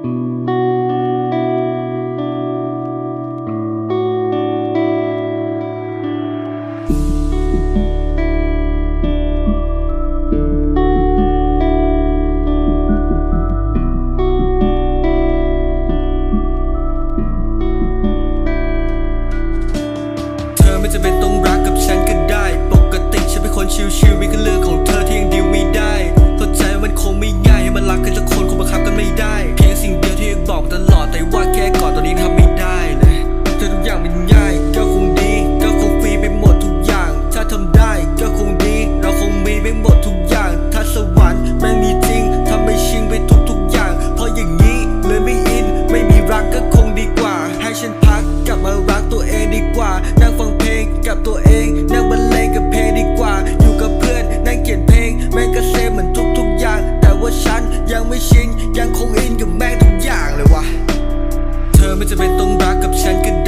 ไม่จำเป็นต้องรักกับฉันก็ได้ ปกติฉันเป็นคนชิวๆไม่แค่เลือก นั่งบรรเลงกับเพลงดีกว่า อยู่กับเพื่อนนั่งเขียนเพลง แม่งก็เซเหมือนทุกทุกอย่าง แต่ว่าฉันยังไม่ชินยังคงอินกับแม่งทุกอย่างเลยวะเธอไม่จะเป็นต้องรักกับฉันก็ได้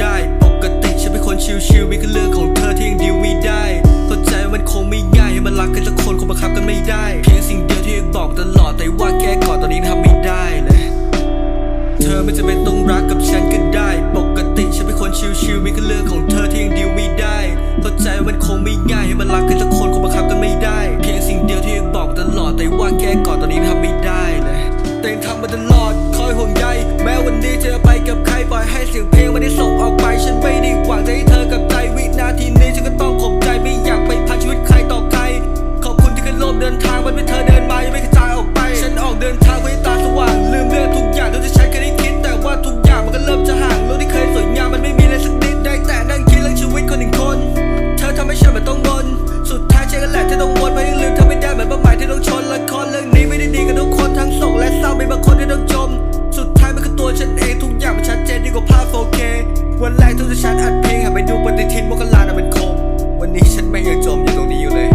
แรทุกที่ฉันอัดเพลงหัไปดูปฏิทินมกราน่ะเป็นคม วันนี้ฉันไม่อยากจมอยู่ตรงนี้อยู่เลย